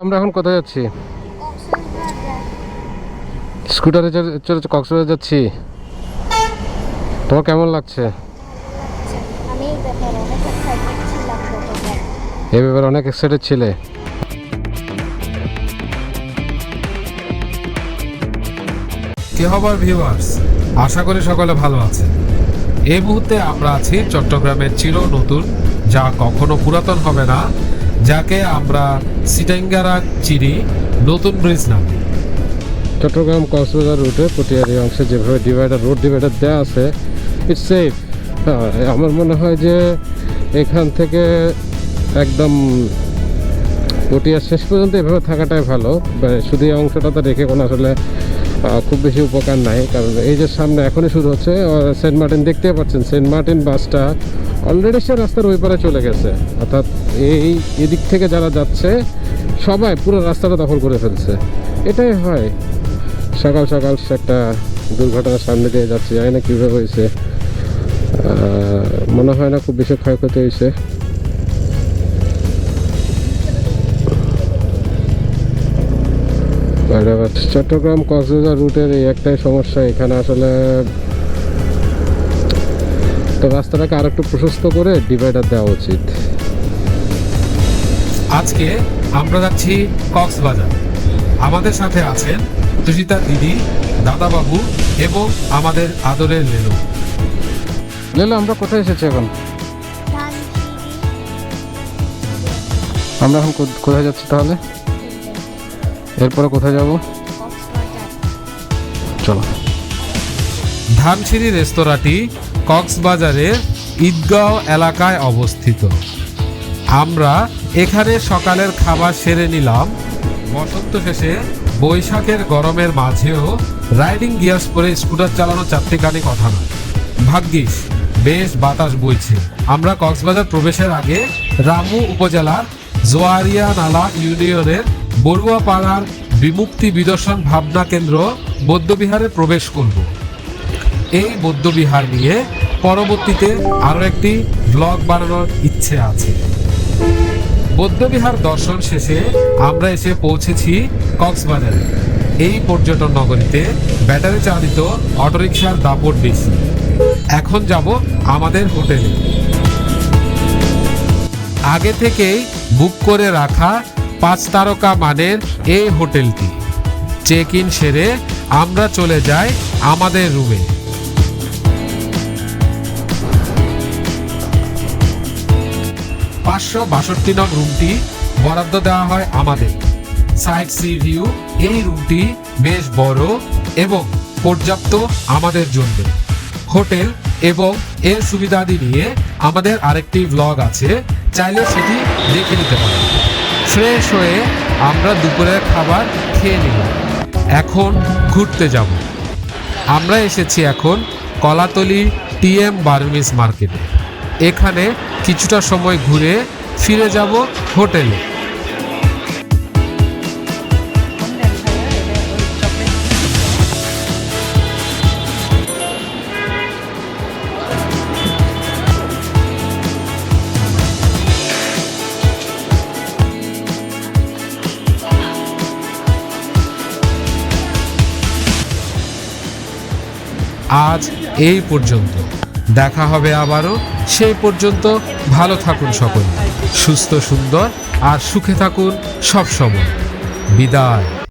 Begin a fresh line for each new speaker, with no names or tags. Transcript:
আমরা এখন কোথায় যাচ্ছি? স্কুটারে চড়ে কক্সবাজার যাচ্ছি। তোমার কেমন লাগছে? এ ব্যাপারে অনেক এক্সাইটেড ছিলে।
কি ভিউয়ার্স আশা করি সকলে ভালো আছে এই মুহূর্তে আমরা আছি চট্টগ্রামের চির নতুন যা কখনো পুরাতন হবে না যাকে আমরা সিটাঙ্গারা চিরি নতুন ব্রিজ নামে।
চট্টগ্রাম কক্সবাজার রুটে পটিয়ারি অংশে যেভাবে ডিভাইডার, রোড ডিভাইডার দেওয়া আছে ইটস সেফ আমার মনে হয় যে এখান থেকে একদম পটিয়া শেষ পর্যন্ত এভাবে থাকাটাই ভালো। মানে শুধু এই অংশটাতে রেখে কোনো আসলে খুব বেশি উপকার নাই। কারণ এই যে সামনে এখনই শুরু হচ্ছে সেন্ট মার্টিন দেখতে পাচ্ছেন। সেন্ট মার্টিন বাসটা অলরেডি সে রাস্তার ওই পারে চলে গেছে। অর্থাৎ এই এদিক থেকে যারা যাচ্ছে, সবাই পুরো রাস্তাটা দখল করে ফেলছে। এটাই হয়। সকাল সকাল একটা দুর্ঘটনার সামনে দিয়ে যাচ্ছে। জানি না কীভাবে হয়েছে। মনে হয় না খুব বেশি ক্ষয়ক্ষতি হয়েছে। চট্টগ্রাম কক্সবাজার রুটের এই একটাই সমস্যা। এখানে আসলে তো রাস্তাটাকে আর একটু প্রশস্ত করে ডিভাইডার দেওয়া উচিত।
আজকে আমরা যাচ্ছি কক্সবাজার। আমাদের সাথে আছেন তুষিতা দিদি দাদাবাবু এবং আমাদের আদরের লেলু।
লেলু আমরা কোথায় এসেছি এখন? আমরা এখন কোথায় যাচ্ছি তাহলে? এরপরে কোথায় যাব? চলো।
ধানসিঁড়ি রেস্তোরাঁটি কক্সবাজারের ঈদগাঁও এলাকায় অবস্থিত। আমরা এখানে সকালের খাবার সেরে নিলাম। বসন্ত শেষে বৈশাখের গরমের মাঝেও রাইডিং গিয়ার্স পরে স্কুটার চালানো চারটিখানি কথা নয়। ভাগ্যিস, বেশ বাতাস বইছে। আমরা কক্সবাজার প্রবেশের আগে রামু উপজেলার জোয়ারিয়া নালা ইউনিয়নের বড়ুয়াপাড়ার বিমুক্তি বিদর্শন ভাবনা কেন্দ্র বৌদ্ধবিহারে প্রবেশ করব। এই বৌদ্ধবিহার নিয়ে পরবর্তীতে আরও একটি ব্লগ বানানোর ইচ্ছে আছে। বৌদ্ধবিহার দর্শন শেষে আমরা এসে পৌঁছেছি কক্সবাজারে। এই পর্যটন নগরীতে ব্যাটারি চালিত অটোরিকশার দাপট বেশি। এখন যাব আমাদের হোটেলে। আগে থেকেই বুক করে রাখা পাঁচ তারকা মানের এই হোটেলটি। চেক ইন সেরে আমরা চলে যাই আমাদের রুমে। পাঁচশো বাষট্টি নং রুমটি বরাদ্দ দেওয়া হয় আমাদের। সাইড সি ভিউ, এই রুমটি বেশ বড় এবং পর্যাপ্ত আমাদের জন্য। হোটেল এবং এর সুবিধাদি নিয়ে আমাদের আরেকটি ব্লগ আছে, চাইলে সেটি দেখে নিতে পারেন। ফ্রেশ হয়ে আমরা দুপুরের খাবার খেয়ে নিলাম এখন ঘুরতে যাব। আমরা এসেছি এখন কলাতলি টিএম বার্মিস মার্কেটে। এখানে কিছুটা সময় ঘুরে ফিরে যাব হোটেলে। আজ এই পর্যন্ত। দেখা হবে আবারও। সেই পর্যন্ত ভালো থাকুন সকলে। সুস্থ, সুন্দর আর সুখে থাকুন সব সময়। বিদায়।